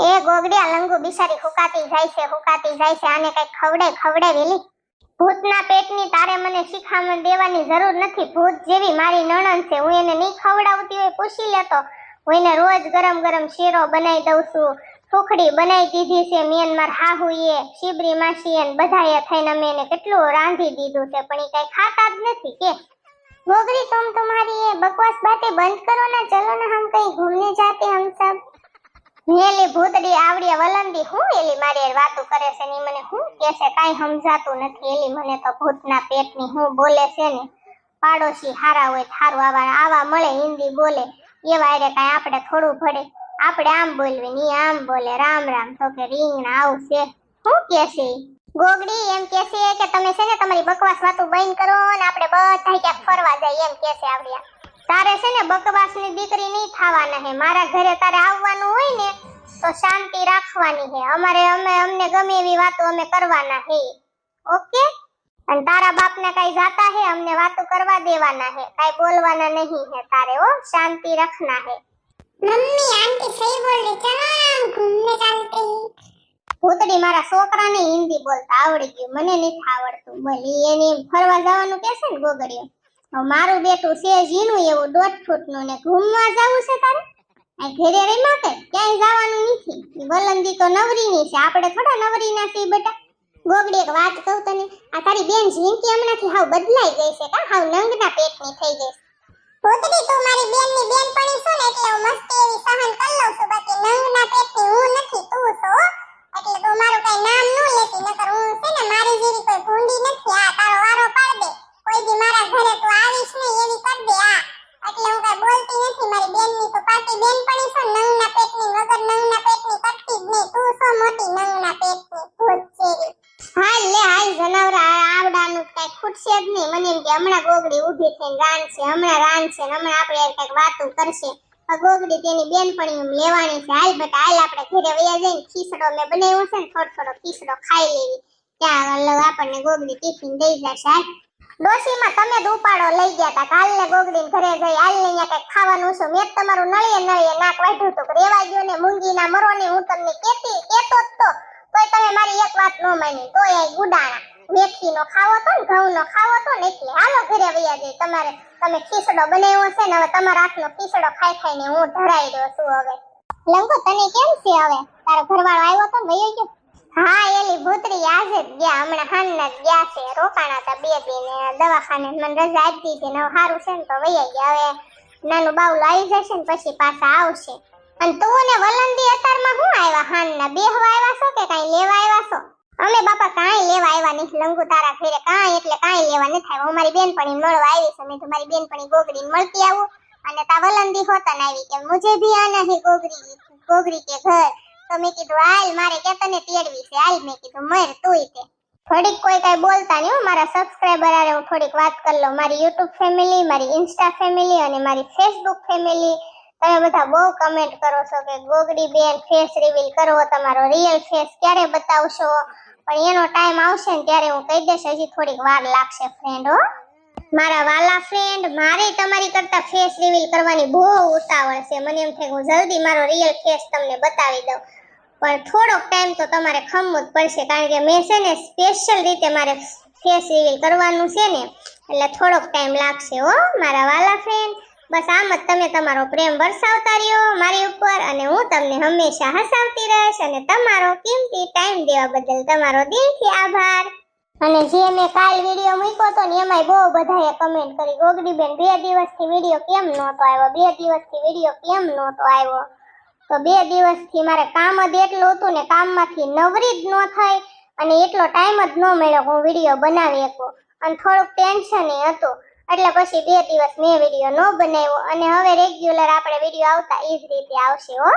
એ ગોગડિયા લંગુ બિચારી હુકાતી જાય છે, હુકાતી જાય છે, આને કઈ ખવડે ખવડે વેલી. ભૂતના પેટની તારે મને શિખામણ દેવાની જરૂર નથી. ભૂત જેવી મારી નણન છે, હું એને નહીં ખવડાવતી હોય, પૂછી લેતો. હું એને રોજ ગરમ ગરમ શીરો બનાવી દઉં છું, સુખડી બનાવી દીધી છે, મ્યાનમાર હાહુએ, શિબરી માસીએ બધાએ થઈને મેં એને કેટલું રાંધી દીધું છે, પણ એ કઈ ખાતા જ નથી કે. ગોગરી તમ તમારી એ બકવાસ બાતે બંધ કરો ને, ચલો ને હમ કઈ ઘૂમને જાતે હમ સબ. નેલી ભૂતડી આવડી વલંદી હું એલી મારી વાતો કરે છે ને મને હું કે છે? કાઈ સમજાતું નથી. એલી મને તો ભૂતના પેટની હું બોલે છે ને, પાડોશી હારા હોય થારું આવા આવા મળે, હિન્દી બોલે. એવા હારે કાઈ આપણે થોડું ભળે. આપણે આમ બોલવી ની આમ બોલે. રામ રામ. તો કે રીંગણા આવશે શું કે છે ગોગડી એમ કે છે કે તમે છે ને તમારી બકવાસ વાતો બંધ કરો ને આપણે બધા ક્યાંક ફરવા જાય એમ કે છે આવડિયા તારે છે ને બકવાસની દીકરી નહીં થવાના હે. મારા ઘરે તારે આવવાનું હોય ને તો શાંતિ રાખવાની હે. અમારે અમે અમને ગમે એવી વાતો અમે કરવાના હે. ઓકે? અને તારા બાપને કઈ જાતા હે? અમને વાતો કરવા દેવાના હે. કઈ બોલવાના નહીં હે તારે ઓ શાંતિ રખના હે. મમ્મી આંટી સહી બોલ રહી ચલો ઘૂમને ચાલતે. ભૂતડી મારા છોકરાને હિન્દી બોલતા આવડી ગયું. મને નથી આવડતું. બોલી એને ફરવા જવાનું કેસે ને ગોગડીઓ. મારું બેટું છે ઝીણું એવું, દોઢ ફૂટનું ને ઘૂમવા જવું છે તારે? અહીં ઘેરે રહીમાં કે ક્યાંય જવાનું નથી. વલંદી તો નવરીની છે, આપણે થોડા નવરીના છીએ બેટા. ગોગડી એક વાત કહું તને, આ તારી બેન ઝીણકી હમણાંથી હાવ બદલાઈ ગઈ છે કા? હાવ નંગના પેટની થઈ ગઈ ભૂતડી તું મારી બેનની બેનપણી છો ને એટલે હું મસ્તી એવી સહન કરી લઉં છું, બાકી નંગના પેટની હું નથી, તું છો એટલે તું મારું કઈ નામ ન લેતી નકર હું છે ને મારી જેવી કોઈ ભૂંડી નથી આ તારો વારો પાડ દે કોઈ દી મારા ઘરે તું આવીશ ને એવી કર દે આ એટલે હું કઈ બોલતી નથી મારી બેનની તો પાકી બેનપણી છો નંગના પેટની વગર નંગના પેટની કરતી જ નહીં તું છો મોટી નંગના પેટની ભૂત જેવી હાલ લે હાલ જનાવરા આ આવડાનું કઈ ખૂટશે જ નહીં મને એમ કે હમણાં ગોગડી ઊભી થઈને રાન છે હમણાં રાન છે ને હમણાં આપણે કરશે. આ તેની બેનપણી લેવાની છે. હાલ બેટા, હાલ આપણે ઘરે વયા જઈને ખીસડો મેં બનાવ્યો છે ને, થોડો થોડો ખીસડો ખાઈ લેવી. ત્યાં આપણને ગોગડી ટિફિન દઈ જશે. ડોશીમાં તમે જ લઈ ગયા હતા કાલ ને ગોગડી ઘરે જઈ હાલ ને અહીંયા કંઈક ખાવાનું છે. મેં તમારું નળીએ નળીએ નાક વાઢ્યું હતું. રેવા ગયો ને મૂંગી ના મરો ને હું તમને કેતી કેતો જ તો. તમે મારી એક વાત ન માની, તોય ગુડાણા. મેથી નો ખાવો તો ને ઘઉં નો ખાવો તો ને એટલે હાલો ઘરે વયા જઈ તમારે તમે ખીસડો બનાવ્યો છે ને હવે તમારા હાથનો ખીસડો ખાઈ ખાઈને હું ધરાઈ રહ્યો છું હવે. લંગો, તને કેમ છે હવે? તારો ઘરવાળો આવ્યો તો ને ગયો? હા, એલી ભૂતરી આજે જ ગયા. હમણાં હાનના જ ગયા છે. રોકાણા હતા બે દિન દવાખાને મને રજા આપી દીધી ને સારું છે ને તો વૈયા ગયા. હવે નાનું બાવલું આવી જશે ને પછી પાછા આવશે. અને તું ને વલંદી અતારમાં હું આવ્યા? હાનના બેહવા આવ્યા છો કે કાંઈ લેવા આવ્યા છો? અમે બાપા કાંઈ લેવા આવ્યા નહીં. લંગુ તારા કાંઈ એટલે કાંઈ લેવા નથી આવ્યા હું મારી બેનપણી મળવા આવી છું. મેં તો મારી બેનપણી ગોગડીને મળતી આવું. અને તા વલંદી હોતા ને આવી. કે મુજે ભી આના હે ગોગરી ગોગરી કે ઘર. તો મેં કીધું, હાલ મારે કે તને તેડવી છે. હાલ. મેં કીધું, મર તુંય તે. થોડીક કોઈ કાંઈ બોલતા નહીં મારા સબસ્ક્રાઈબર આરે હું થોડીક વાત કરી લઉં. મારી યુટ્યુબ ફેમિલી મારી ઇન્સ્ટા ફેમિલી અને મારી ફેસબુક ફેમિલી તમે બધા બહુ કમેન્ટ કરો છો કે ગોગડી બેન ફેસ રિવીલ કરો. તમારો રિયલ ફેસ ક્યારે બતાવશો? પણ એનો ટાઈમ આવશે ને ત્યારે હું કહી દઈશ, હજી થોડીક વાર લાગશે ફ્રેન્ડ હો. મારા વાલા ફ્રેન્ડ મારે તમારી કરતા ફેસ રિવીલ કરવાની બહુ ઉતાવળ છે. મને એમ થાય હું જલ્દી મારો રિયલ ફેસ તમને બતાવી દઉં. પણ થોડોક ટાઈમ તો તમારે ખમવું જ પડશે, કારણ કે મેં છે ને સ્પેશિયલ રીતે મારે ફેસ રિવીલ કરવાનું છે ને, એટલે થોડોક ટાઈમ લાગશે, હો, મારા વાલા ફ્રેન્ડ બસ આમ જ તમે તમારો પ્રેમ વરસાવતા રહ્યો મારી ઉપર અને હું તમને હંમેશા હસાવતી રહીશ અને તમારો કિંમતી ટાઈમ દેવા બદલ તમારો દિલથી આભાર. અને જે મેં કાલ વીડિયો મૂક્યો હતો ને એમાંય બહુ બધાએ કમેન્ટ કરી, ગોગડીબેન, બે દિવસથી વીડિયો કેમ નહોતો આવ્યો? બે દિવસથી વીડિયો કેમ નહોતો આવ્યો? તો બે દિવસથી મારે કામ જ એટલું હતું ને કામમાંથી નવરી જ ન થઈ અને એટલો ટાઈમ જ ન મળ્યો હું વીડિયો બનાવી શકું. અને થોડુંક ટેન્શન હતું. એટલે પછી બે દિવસ મેં વીડિયો નો બનાવ્યો અને હવે રેગ્યુલર આપણે વીડિયો આવતા એ જ રીતે આવશે હો.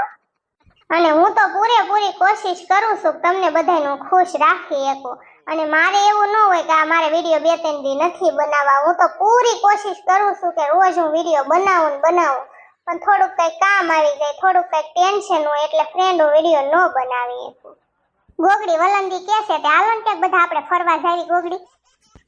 અને હું તો પૂરેપૂરી કોશિશ કરું છું તમને બધાને ખુશ રાખી શકું. અને મારે એવું ન હોય કે આ મારે વીડિયો બે ત્રણ દી નથી બનાવવા. હું તો પૂરી કોશિશ કરું છું કે રોજ હું વીડિયો બનાવું ને બનાવું. પણ થોડુંક કંઈક કામ આવી જાય, થોડુંક કંઈક ટેન્શન હોય એટલે ફ્રેન્ડ હું વીડિયો ન બનાવી શકું. ગોગડી વલંદી કે છે તે હાલો ને ક્યાંક બધા આપણે ફરવા જાવી ગોગડી.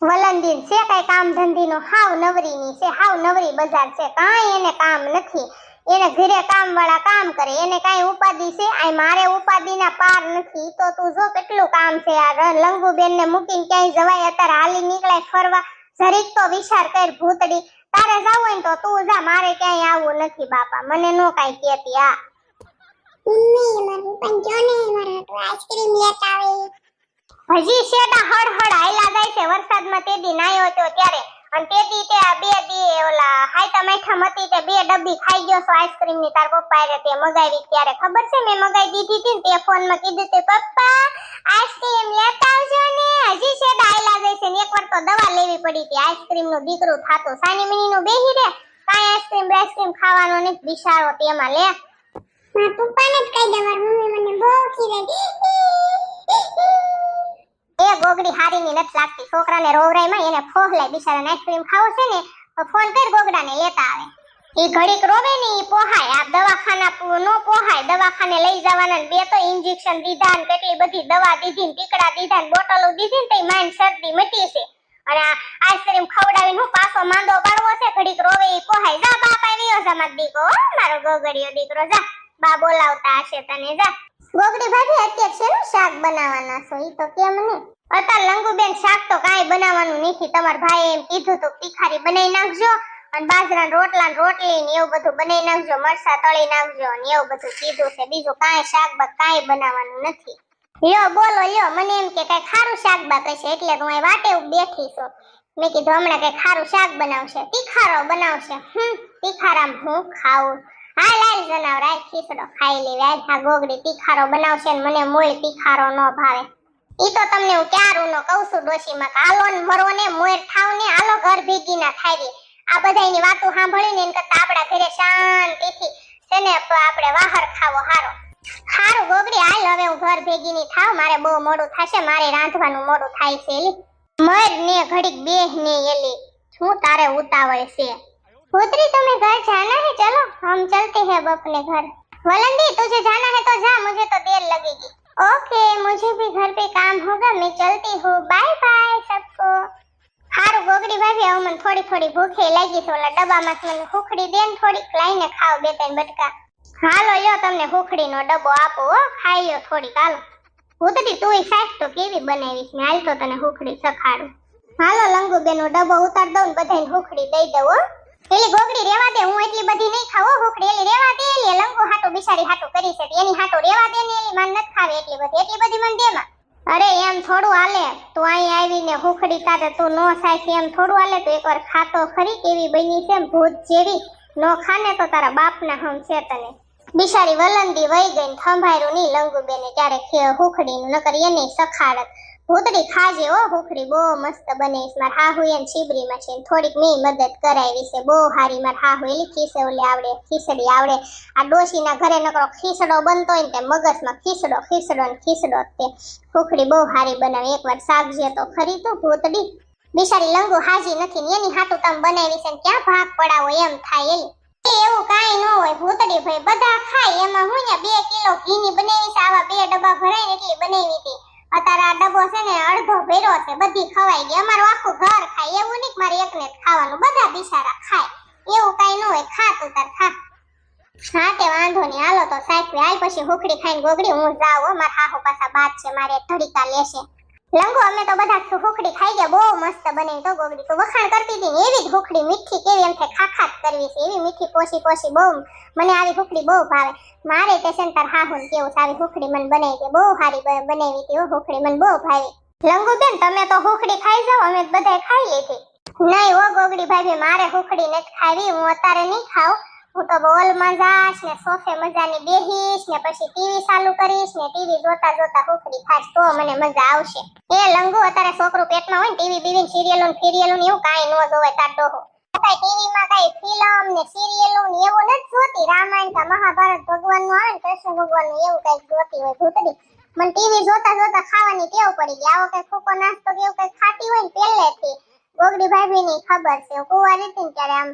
વલંદી છે કઈ કામ ધંધીનો, હાવ નવરીની છે, હાવ નવરી બજાર છે, કાંઈ એને કામ નથી. એને ઘરે કામ વાળા કામ કરે, એને કાંઈ ઉપાધિ છે? આ મારે ઉપાધિના પાર નથી, તો તું જો કેટલું કામ છે આ લંગુબેન ને મૂકીને ક્યાંય જવાય, અત્યારે હાલી નીકળાય, ફરવા. જરીક તો વિચાર કર ભૂતડી, તારે જવું હોય તો તું જા, મારે ક્યાંય આવવું નથી બાપા, મને નો કાંઈ કહેતી આ મમ્મી મારું પણ જો ને મારા આઈસ્ક્રીમ લેતા આવે. હજી હળ હળ હાયલા જાય છે. વરસાદમાં તે દી નાયો હતો ત્યારે. અને તે દી તે બે દી ઓલા હાયતા માઠામ હતી તે બે ડબ્બી ખાઈ ગયો છો આઈસ્ક્રીમની. તાર પપ્પા એ તે મગાવી ત્યારે. ખબર છે મેં મગાવી દીધી હતી તે ફોનમાં કીધું તે, પપ્પા આઈસ્ક્રીમ લેતા આવજો ને. હજી શેડા હાયલા જાય છે ને. એકવાર તો દવા લેવી પડી હતી. આઈસ્ક્રીમનું દીકરું થાતું. સાની મિની નું બેહી રે. કાંઈ આઈસ્ક્રીમ આઈસ્ક્રીમ ખાવાનો ને બિચારો તેમાં લે. મારા પપ્પાને જ કહી દે, મારી મમ્મી મને બહુ ખીલે એ ગોગડી હારીની નથી લાગતી. છોકરાને રોવરાઈમાં એને ફોહલાય બિચારાને આઈસ્ક્રીમ ખાવું છે ને ફોન કર ગોગડાને, લેતા આવે. ઈ ઘડીક રોવે ને, ઈ પોહાય. આ દવાખાના નો પોહાય. દવાખાને લઈ જવાના બે તો ઇન્જેક્શન દીધા ને કેટલી બધી દવા દીધી ને ટીકડા દીધા ને, બોટલો દીધી ને, તે માંડ શરદી મટી છે. અને આઈસ્ક્રીમ ખવડાવીને હું પાછો માંદો પાડવો છે. ઘડીક રોવે ઈ પોહાય. જા, બાપ આવ્યો છે મારો દીકરો. મારો ગોગડીયો દીકરો. જા, બા બોલાવતા હશે તને. જા. ગોગડી ભાભી, અત્યારે શેનું શાક બનાવવાના છો? ઈ તો કેમ મને અત્યારે લંગુબેન શાક તો કાંઈ બનાવવાનું નથી. તમારા ભાઈએ એમ કીધું તો તીખારી બનાવી નાખજો અને બાજરાના રોટલા રોટલી ને એવું બધું બનાવી નાખજો મરસા તળી નાખજો ને એવું બધું કીધું છે. બીજું કાંઈ શાકબાક કાંઈ બનાવવાનું નથી. લ્યો, બોલો, લ્યો, મને એમ કે કઈ ખારું શાકબાક હશે એટલે હું વાટે બેઠી છું. મેં કીધું, હમણાં કઈ ખારું શાક બનાવશે. તીખારો બનાવશે. હમ, તીખારામ હું ખાવું હા લાલ જનાવર રાય ખીચડો ખાઈ લેવી આ ગોગડી તીખારો બનાવશે ને મને મૂળ તીખારો ન ભાવે. ઈ તો તમને હું ક્યારું નો કહું છું ડોશીમાં કે હાલો ને મરો ને મોર થાવ ને હાલો ઘર ભેગી ના થાય આ બધાયની વાતો સાંભળીને એન કરતા આપણા ઘરે શાંતિથી છે ને પ- આપણે વાહર ખાવો હારો હારું ગોગડી હાલ હવે હું ઘર ભેગી ની થાવ મારે બહુ મોડું થશે મારે રાંધવાનું મોડું થાય છે એલી મર ને ઘડીક બેહ ને એલી શું તારે ઉતાવળ છે पुत्री तुम्हें घर जाना है चलो हम चलते हैं अब अपने घर वलंदी तुझे जाना है तो जा मुझे तो देर लगेगी ओके मुझे भी घर पे काम होगा मैं चलती हूँ बाय बाय सबको હારું ગોગડી ભાભી હવે મને થોડી થોડી ભૂખે લાગી છે ઓલા ડબ્બામાં મને હુખડી દે ને થોડીક લાઈને ખાવ બે ત્રણ બટકા હાલો લ્યો તમને હુખડીનો ડબ્બો આપો હો ખાઈ લ્યો થોડીક હાલો ભૂતડી તુંય સાસ તો કેવી બનાવીશ ને હાલ તો તને હુખડી સખાડું હાલો લંગુ બેનો ડબ્બો ઉતાર દઉં ને બધાને હુખડી દઈ દઉં હો એલી ગોગડી રેવા દે, હું એટલી બધી નહીં ખાવો હુકડી એલી રેવા દે, એલી લંગો હાટો બિચારી હાટો કરી છે. એની હાટો રેવા દે ને એલી માન નથી ખાવે એટલી બધી. એટલી બધી મન દે અરે, એમ થોડું હાલે. તું અહીં આવીને હુખડી તારે, તું નો સાઈસ એમ થોડું હાલે, તો એકવાર ખાતો ખરી કેવી બની છે ભૂત જેવી. નો ખાને તો તારા બાપના હમ છે તને. બિચારી વલંદી વહી ગઈ થંભાયરું નહીં લંગુ બેને ત્યારે હુખડી નકર એની સખાડત. ભૂતડી ખાજે હો હુખડી બહુ મસ્ત બને માર હાહુ એન છીબરીમાં છે થોડીક મેં મદદ કરાવી છે. બહુ હારી માર હાહુ એલી ખીસવલી આવડે, ખીસડી આવડે. આ ડોશીના ઘરે નકરો ખીસડો બનતો હોય ને તે મગજમાં ખીસડો ખીસડો ને ખીસડો તે. હુખડી બહુ હારી બનાવે. એકવાર શાકજે તો ખરી તો ભૂતડી બિચારી લંગુ હાજી નથી ને એની હાટું તમે બનાવી છે ક્યાં ભાગ પડાવો એમ થાય એલી. એવું કાઈ ન હોય. ભૂતડી ભાઈ બધા ખાય. એમાં હું ને બે કિલો ઘીની બનાવી છે. આવા બે ડબ્બા ભરાય એટલી બનાવી હતી અત્યારે આ ડબ્બો છે ને અડધો ભેરો છે, બધી ખવાઈ ગઈ. અમારું આખું ઘર ખાય, એવું નહીં મારે એકને ખાવાનું, બધા બિચારા ખાય. એવું કાંઈ ન હોય ખા તું તાર ખા. હા તે વાંધો નહીં, હાલો તો સાહેબ હાલ પછી હુકડી ખાઈને ગોગડી, હું જાઉં મારા હાહુ પાછા બાદ છે, મારે ધડીકા લેશે. લંગુ અમે તો બધા હુકડી ખાઈ ગયા, બહુ મસ્ત બની તો ગોગડી. તો વખાણ કરતી હતી એવી જ હુકડી મીઠી કેવી એમ થાય ખાખાત કરવી છે, એવી મીઠી પોસી પોસી બહુ મને આવી હુકડી બહુ ભાવે. મારે તે સેન્ટર હા હું હાહુ ને કેવું છે, આવી હુકડી મને બનાવી દે બહુ સારી બનાવી હતી હો મને બહુ ભાવી. લંગુ બેન, તમે તો હુકડી ખાઈ જાઓ, અમે બધાય ખાઈ લીધી. નહીં ઓ ગોગડી ભાભી, મારે હુકડી નથી ખાવી, હું અત્યારે નહીં ખાઉં. હું તો બોલ મજાશ ને સોફે મજાની બેહીશ ને પછી ટીવી ચાલુ કરીશ ને ટીવી જોતા જોતા હુકડી ખાઈશ તો મને મજા આવશે. એ લંગુ અત્યારે છોકરું પેટમાં હોય ને ટીવી બીવી સિરિયલો ને ફિરિયલો એવું કાંઈ ન જોવાય તાર ડોહો. અત્યારે ટીવીમાં કાંઈ ફિલ્મ ને સિરિયલો ને એવું નથી જોતી. રામાયણ કા મહાભારત ભગવાનનું આવે ને કૃષ્ણ ભગવાનનું એવું કંઈક જોતી હોય ભૂતડી. મને ટીવી જોતા જોતા ખાવાની ટેવ પડી ગઈ. આવો કઈ ખોખો નાસ્તો કે કઈ ખાતી હોય ને પહેલેથી. ગોગડી ભાભી ની ખબર છે. કુંવારી હતી ને ત્યારે આમ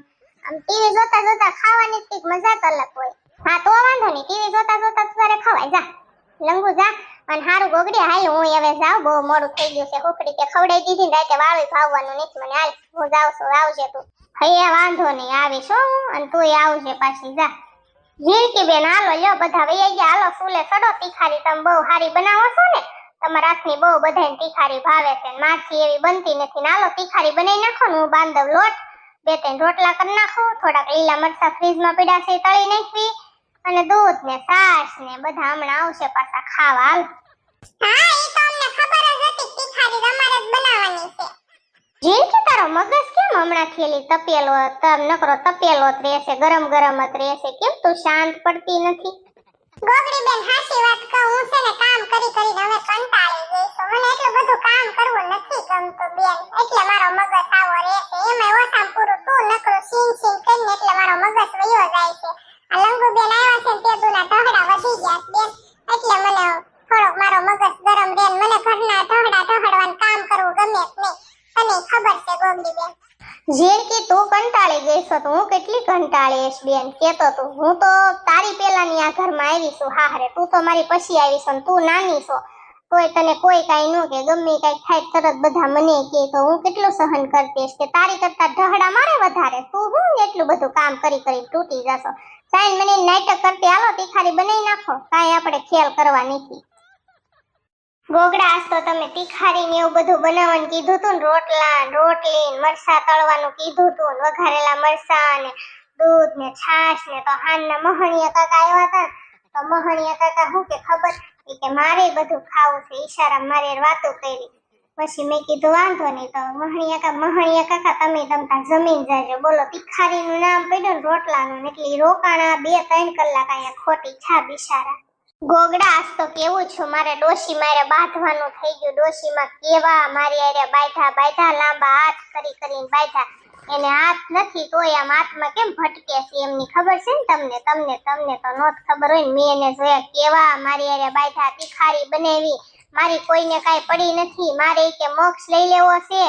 આમ ટીવી જોતા જોતા ખાવાની કંઈક મજા જ અલગ હોય. હા, તો વાંધો નહીં. ટીવી જોતા જોતા તારે ખવાય. જા. લંગુ જા. અને હારું ગોગડી, હાલ હું હવે જાઉં. બહુ મોડું થઈ ગયું છે. હુકડી તે ખવડાઈ દીધી ને રાતે વાળું ભાવવાનું નથી. મને હાલ હું જાઉં છું, આવજે તું. હૈયા વાંધો નહીં. આવીશ, હો. અને તુંય આવજે પાછી, જા. જીલકી બેન, હાલો, લ્યો, બધા વૈયા ગયા. હાલો સુલે સડો તીખારી તમે બહુ સારી બનાવો છો ને? તમારા હાથની બહુ બધાને તીખારી ભાવે છે માછી એવી બનતી નથી ને હાલો, તીખારી બનાવી નાખો ને હું બાંધવ લોટ. બે ત્રણ રોટલા કરી નાખું થોડાક લીલા મરચા ફ્રીજમાં પડ્યા છે એ તળી નાખવી અને દૂધ ને છાશ ને બધા હમણાં આવશે પાછા ખાવા. હાલ. હા ઈ તો અમને ખબર જ હતી કે તીખારી તમારે જ બનાવવાની છે. તારો મગજ કેમ હમણાં થયેલી તપેલો તમ નકરો તપેલો જ રહેશે ગરમ ગરમ જ રહેશે? કેમ તું શાંત પડતી નથી? ગોગડી બેન હાસી વાત કહું, હું છે ને કામ કરી કરીને હવે કંટાળી ગઈ છું. મને એટલું બધું કામ કરવું નથી ગમતું બેન. એટલે મારો મગજ આવો રહેશે એમાં ઓછામાં પૂરું તું નકરું સીન સીન કરીને એટલે મારો મગજ વયો જાય છે. આ લંગુ બેન આવ્યા છે તે દુના ઢગડા વધી ગયા બેન. એટલે મને થોડોક મારો મગજ ગરમ રહે મને ઘરના ઢગડા ઢગડવાનું કામ કરવું ગમે જ નહીં. તને ખબર છે ગોગડી બેન? જીરકી તું કંટાળી ગઈ છો તો હું કેટલી કંટાળીશ બેન? કેતો તું, હું તો તારી પહેલાની આ ઘરમાં આવી છું હાહરે તું તો મારી પછી આવી છો તું નાની છો. તોય તને કોઈ કાંઈ ન કે ગમે કાંઈ થાય તરત બધા મને કહે તો હું કેટલું સહન કરતીશ કે તારી કરતા ઢહડા મારે વધારે? તું હું એટલું બધું કામ કરી કરી તૂટી જશો. સાઈન મને નાટક કરતી હાલો, તીખારી બનાવી નાખો. કાંઈ આપણે ખ્યાલ કરવા નથી. ગોગડા આજ તો તમે તીખારી ને એવું બધું બનાવવાનું કીધું તું ને, રોટલા, રોટલી મરસા તળવાનું કીધું તું ને, વઘારેલા મરસા ને, દૂધ ને, છાશ ને, તો હાનના મહણીયા કાકા આવ્યા હતા તો મહણીયા કાકા શું કે ખબર? ઈ કે મારે બધું ખાવું છે ઈશારા મારે વાતો કરી. પછી મેં કીધું, વાંધો નહીં, તો મહણીયા કાકા મહણીયા કાકા, તમે તમતા જમીન જાજો. બોલો, તીખારીનું નામ પડ્યું ને, રોટલાનું એટલે રોકાણા બે ત્રણ કલાક અહીંયા ખોટી છા બિચારા ગોગડા, આજ તો કેવું છું, મારે ડોશી મારે બાંધવાનું થઈ ગયું. ડોશીમાં કેવા, મારી અરે બાંધા બાંધા, લાંબા હાથ કરી કરીને બાંધા. એને હાથ નથી તોય આમ હાથમાં કેમ ભટકે છે એમની ખબર છે ને તમને? તમને તમને તો નોત ખબર હોય ને, મેં એને જોયા કેવા, મારી અરે બાંધા તીખારી બનાવી. મારી કોઈને કાંઈ પડી નથી. મારે કે મોક્ષ લઈ લેવો છે.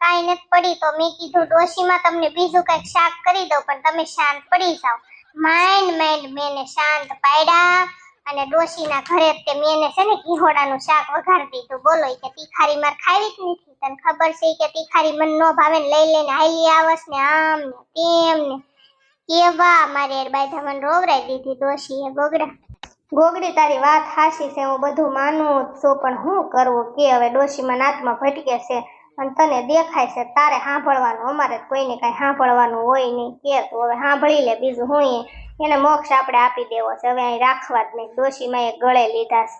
કાંઈ નથી પડી તો મેં કીધું, ડોશીમાં તમને બીજું કંઈક શાક કરી દઉં, પણ તમે શાંત પડી જાઓ. માઇન્ડ માઇન્ડ, મેં શાંત પાડ્યા. અને ડોશીના ઘરે તે મેં છે ને ઘીહોડાનું શાક વઘારી દીધું. બોલો કે તીખારી માર ખાવી જ નથી. તને ખબર છે કે તીખારી મને નો ભાવે ને લઈ લઈને હાલી આવસ ને આમ ને તેમ ને. કેવા મારે એર બાયધા મને રોવરાઈ દીધી ડોશીએ ગોગડા. ગોગડી તારી વાત હાસી છે, હું બધું માનું જ છું, પણ હું કરવું? કે હવે ડોશીમાં નાતમાં ભટકે છે. અને તને દેખાય છે તારે સાંભળવાનું, અમારે કોઈને કાંઈ સાંભળવાનું હોય નહીં, કે તું હવે સાંભળી લે બીજું હું એને મોક્ષ આપણે આપી દેવો છે, હવે અહીં રાખવા જ નહીં. ડોશીમાં એ ગળે લીધા છે.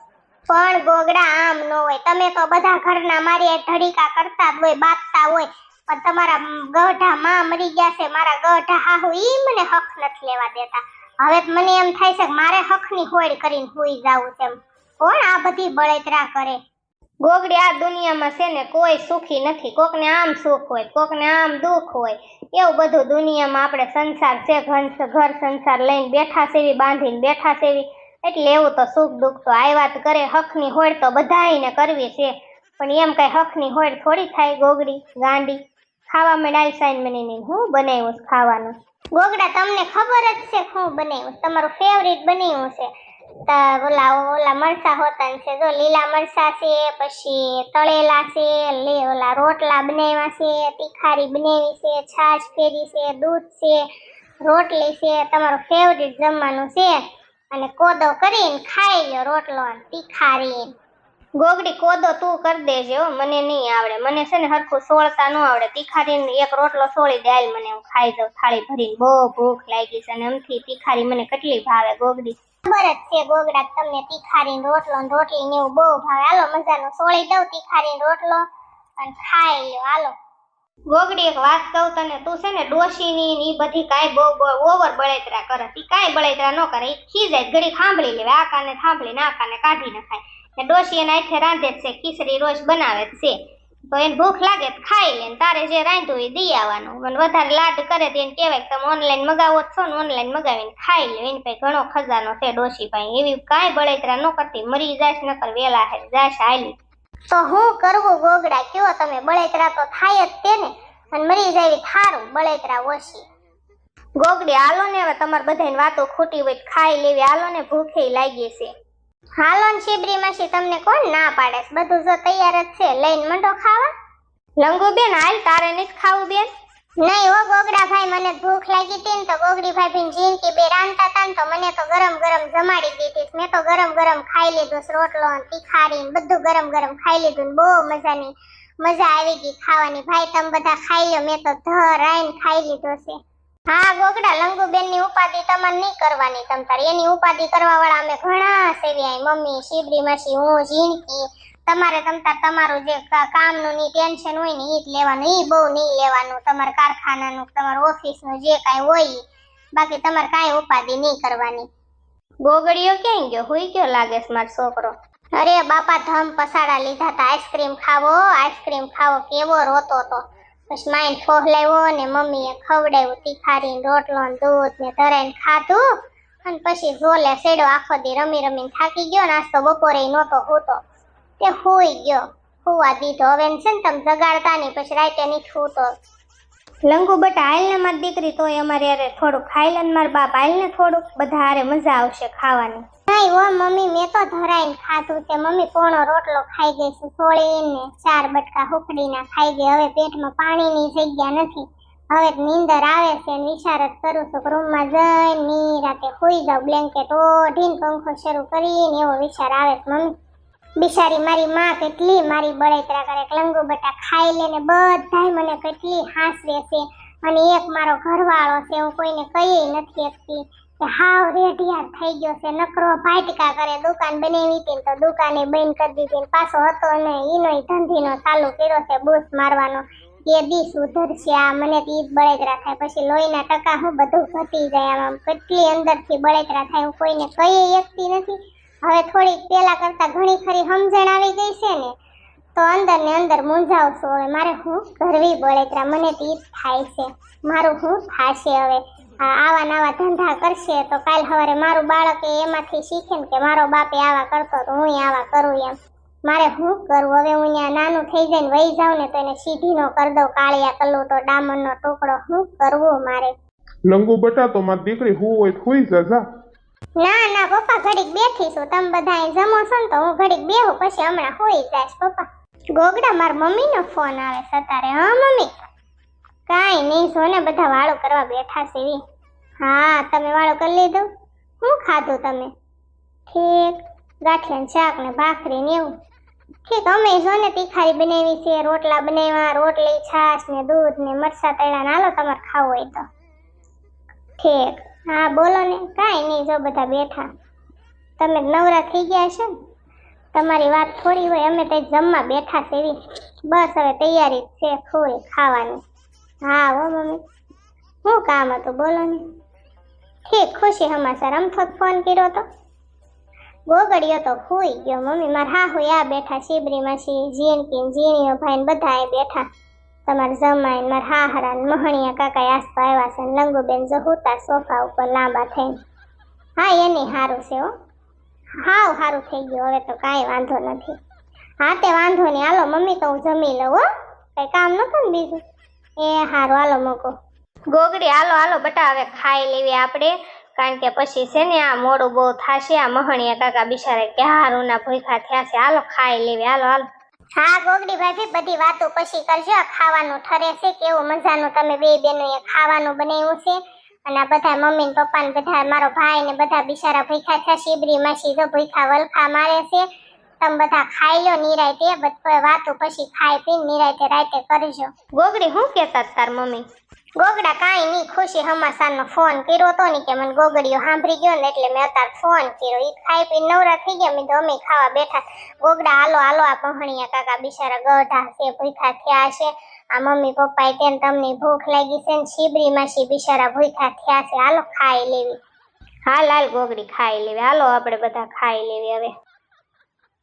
પણ ગોગડા આમ ન હોય. તમે તો બધા ઘરના મારી ધડીકા કરતા જ હોય, બાપતા હોય. પણ તમારા ગઢા માં મરી ગયા છે, મારા ગઢા હાહુ ઈ મને હક નથી લેવા દેતા. હવે મને એમ થાય છે કે મારે હકની હોડ કરીને હોઈ જાવું છે કોણ આ બધી બળતરા કરે? ગોગડી આ દુનિયામાં છે ને કોઈ સુખી નથી. કોકને આમ સુખ હોય, કોકને આમ દુઃખ હોય. એવું બધું દુનિયામાં આપણે સંસાર છે ઘર સંસાર લઈને બેઠા સેવી, બાંધીને બેઠા સેવી. એટલે એવું તો સુખ દુઃખ તો આવ્યા જ કરે, હકની હોડ તો બધાને કરવી છે. પણ એમ કઈ હકની હોડ થોડી થાય ગોગડી, ગાંડી. ખાવા મેળાઈ સાઈન મને હું બનાવ્યું ખાવાનું? ગોગડા, તમને ખબર જ છે હું બનાવ્યું તમારું ફેવરિટ બનાવ્યું છે. ઓલા ઓલા મરસા હોતા છે. જો લીલા મરસા છે, પછી તળેલા છે, લે, ઓલા રોટલા બનાવ્યા છે, તીખારી બનાવી છે, છાશ ફેરી છે, દૂધ છે, રોટલી છે. તમારું ફેવરિટ જમવાનું છે. અને કોદો કરીને ખાઈ લો રોટલો તીખારી. ગોગડી કોદો તું કરી દેજે હો, મને નહીં આવડે. મને છે ને હરખું સોળતા ન આવડે. તીખારી એક રોટલો સોળી દે મને. હું ખાઈ જાઉં થાળી ભરીને. બહુ ભૂખ લાગી છે અને એમથી તીખારી મને કેટલી ભાવે ગોગડી. ખબર જ છે ગોગડા તમને તીખારી રોટલો રોટલી ને એવું બહુ ભાવે. હાલો, મજાનું સોળી દઉં તીખારી રોટલો અને ખાઈ લ્યો. હાલો. ગોગડી એક વાત કહું તને, તું છે ને ડોશીની ને બધી કાંઈ બહુ ઓવર બળેતરા કરે. તી કાંઈ બળેતરા ન કરે એ ખીજાય ઘડી સાંભળી લેવે. આ કાને સાંભળીને આ કાને કાઢી નખાય. ને ડોશી એના આથે રાંધે જ છે, ખીચડી રોજ બનાવે જ છે. તો એને ભૂખ લાગે તો ખાઈ લે તારે જે રાંધ્યું એ દઈ આવવાનું. પણ વધારે લાડ કરે તો એને કહેવાય કે તમે ઓનલાઈન મગાવો છો ને ઓનલાઈન મગાવીને ખાઈ લે એની પાસે ઘણો ખજાનો છે, ડોશી ભાઈ. એવી કાંઈ બળેતરા ન કરતી. મરી જાશ, નકર વેલા હે જાશ, હાલી. તો હું કરવું ગોગડા? કયો તમે બળેતરા તો થાય જ તે ને. અને મરી જાય થારું બળેતરા ઓછી. ગોગડી, હાલો ને હવે તમારે બધાની વાતો ખોટી હોય ખાઈ લેવી. હાલો ને ભૂખે લાગી છે. હાલો ને શિબરી માસી તમને કોણ ના પાડે છે? બધું જો તૈયાર જ છે. લઈને મંડો ખાવા? લંગુ બેન હાલ તારે નથી ખાવું બેન? નહીં હો ગોગડા ભાઈ મને ભૂખ લાગી હતી ને તો ગોગડી ભાઈ ભીન જીનકી બે રાંધતા હતા ને તો મને તો ગરમ ગરમ જમાડી દીધી મેં તો ગરમ ગરમ ખાઈ લીધું રોટલો તીખારી ને બધું ગરમ ગરમ ખાઈ લીધું ને બહુ મજાની મજા આવી ગઈ ખાવાની. ભાઈ તમે બધા ખાઈ લો મેં તો ધરાઈને ખાઈ લીધો છે. હા ગોગડા લંગુબેનની ઉપાધિ તમારે નહીં કરવાની. તમ તાર એની ઉપાધિ કરવા વાળા અમે ઘણા સેવ્યા મમ્મી શિબરી માસી હું જીનકી તમારે તમ તાર તમારું જે કામનું ની ટેન્શન હોય ને એ જ લેવાનું. એ બહુ નહીં લેવાનું. તમારે કારખાનાનું તમારું ઓફિસનું જે કાંઈ હોય. બાકી તમારે કાંઈ ઉપાધિ નહીં કરવાની. ગોગડીઓ ક્યાં ગયો? હુઈ ગયો લાગે મારો છોકરો? અરે બાપા ધમ પસાડા લીધા હતા આઈસ્ક્રીમ ખાવો આઈસ્ક્રીમ ખાવો. કેવો રોતો હતો પછી ફોહ ફોહલાવ્યો ને મમ્મીએ ખવડાવ્યું તીખારીને રોટલો ને દૂધ ને ધરાઈને ખાધું. અને પછી ઝોલે સેડો આખો દી રમી રમીને થાકી ગયો, નાસ્તો બપોરે નહોતો હોતો. તે હોઈ ગયો. હોવા દીધો. હવે છે ને તમે જગાડતા નહીં, પછી રાતે નહીં છૂતો લંગુ બટા હાલ ને મારી દીકરી તોય અમારે અરે થોડુંક ખાઈ ને મારા બાપ હાલ ને થોડુંક, બધા હારે મજા આવશે ખાવાની. નહીં હો, મમ્મી, મેં તો ધરાઈને ખાધું છે. મમ્મી, પોણો રોટલો ખાઈ ગઈ છે. સોળીને ચાર બટકા હુકડીના ખાઈ ગઈ. હવે પેટમાં પાણીની જગ્યા નથી. હવે નીંદર આવે છે ને વિચાર જ કરું છું રૂમમાં જઈને નિરાતે સુઈ જાઉં, બ્લેન્કેટ ઓઢીને પંખો શરૂ કરીને એવો વિચાર આવે મમ્મી. બિચારી મારી માં કેટલી મારી બળેતરા કરે લંગુ બટા ખાઈ લે ને બધાય મને કેટલી હાંસવે છે. અને એક મારો ઘરવાળો છે, હું કોઈને કહી નથી શકતી. કે હાવ રેઢિયાર થઈ ગયો છે. નકરો ભાટકા કરે, દુકાન બનાવી હતી તો દુકાને બંધ કરી દીધી પાછો હતો ને એનો ધંધીનો ચાલુ કર્યો છે બૂસ મારવાનો. કે દી સુધરશે આ મને તો ઈ જ બળેતરા થાય. પછી લોહીના ટકા હું બધું ઘટી જાય આમ. કેટલી અંદરથી બળેતરા થાય હું કોઈને કહી શકતી નથી. હવે થોડીક પેલા કરતા ઘણી ખરી સમજણ આવી ગઈ છે ને, તો અંદર ને અંદર મૂંઝાવશું. હવે મારે હું કરવી બળેતરા? મને તો ઈ જ થાય છે. મારું હું થાશે હવે? આવા નવા ધંધા કરશે તો કાલ સવારે મારું બાળક એમાંથી શીખે ને કે મારો બાપે આવા કરતો તો હું આવા કરું એમ. મારે શું કરવું હવે હું ત્યાં નાનું થઈ જાય ને વહી જાઉં ને તો એને સીધીનો કરી દઉં કાળિયા કલ્લું તો ડામરનો ટુકડો. શું કરવું મારે? લંગુ બટા તો મારી દીકરી હું હોય તો હુઈ જા જા. ના ના પપ્પા ઘડીક બેઠી છું. તમે બધા જમો છો ને તો હું ઘડીક બેહું પછી હમણાં હોઈ જાય પપ્પા. ગોગડા માર મમ્મીનો ફોન આવે છે તારે હા મમ્મી? કાંઈ નહીં જો ને બધા વાળો કરવા બેઠા છે હા, તમે વાળો કરી લીધું? શું ખાધું તમે? ઠીક, ગાંઠિયા ને શાક ને ભાખરી ને એવું. ઠીક, અમે જો ને તીખારી બનાવી છે, રોટલા બનાવ્યા, રોટલી, છાશ ને દૂધ ને મરચા તળ્યા નાલો તમારે ખાવું હોય તો. ઠીક, હા, બોલો ને, કાંઈ નહીં, જો બધા બેઠા. તમે નવરા થઈ ગયા છો ને? તમારી વાત થોડી હોય, અમે તો જમવા બેઠા છે બસ, હવે તૈયારી છે, ફૂલ ખાવાની. હા, હો મમ્મી. શું કામ હતું, બોલો ને. ઠીક, ખુશી હમાસર. અમથો જ ફોન કર્યો તો? ગોગડીયો તો ખોઈ ગયો મમ્મી. મારા હા હોય આ બેઠા શિબરીમાં શી જીણકી ને જીણીઓ ભાઈ બધા અહીં બેઠા. તમારે જમાઈ મારે હાહરા મહણિયા કાકા આસપા આવ્યા છે લંગુબેન જહુતા હુતા સોફા ઉપર લાંબા થઈને. હા, એની સારું છે હો. હાવ સારું થઈ ગયું, હવે તો કાંઈ વાંધો નથી. હા, તે વાંધો નહીં. હાલો, મમ્મી તો હું જમી લઉં હો. કંઈ કામ નતું ને બીજું? એ હારું, હાલો મૂકો. ગોગડી, હાલો હાલો, બટા, હવે ખાઈ લેવી આપણે. કારણ કે પછી છે ને આ મોડું બહુ થાશે, આ મહણિયા કાકા બિચારે કે હારું ના ભૂખા થયા છે. હાલો, ખાઈ લેવી, હાલો હાલો. હા, ગોગડી ભાભી, બધી વાતો પછી કરજો. ખાવાનું ઠરે છે, કેવું મજાનું તમે બે બેનોએ ખાવાનું બનાવ્યું છે. અને આ બધા મમ્મી ને પપ્પા ને બધા, મારો ભાઈ ને બધા બિચારા ભૂખા થયા શિબરી માસી જો ભૂખા વલખા મારે છે. તમે બધા ખાઈ લો નિરાયતે બધા વાતો પછી ખાઈ પીને નિરાયતે રાતે કરજો ગોગડી શું કહેતા તાર મમ્મી? ગોગડા કાંઈ નહીં ખુશી હમાસાનો ફોન કર્યો તો ને કે મને ગોગડીઓ સાંભળી ગયો ને એટલે મેં અત્યારે ફોન કર્યો. એ ખાઈ પીને નવરા થઈ ગયા મેં તો અમે ખાવા બેઠા ગોગડા હાલો હાલો આ પહોણિયા કાકા બિચારા ગઢા છે ભૂખા થયા છે. આ મમ્મી પપ્પાએ તેમ તમને ભૂખ લાગી છે ને શિબરી માસી બિચારા ભૂખા થયા છે. હાલો ખાઈ લેવી. હાલ હાલ ગોગડી ખાઈ લેવી. હાલો આપણે બધા ખાઈ લેવી હવે.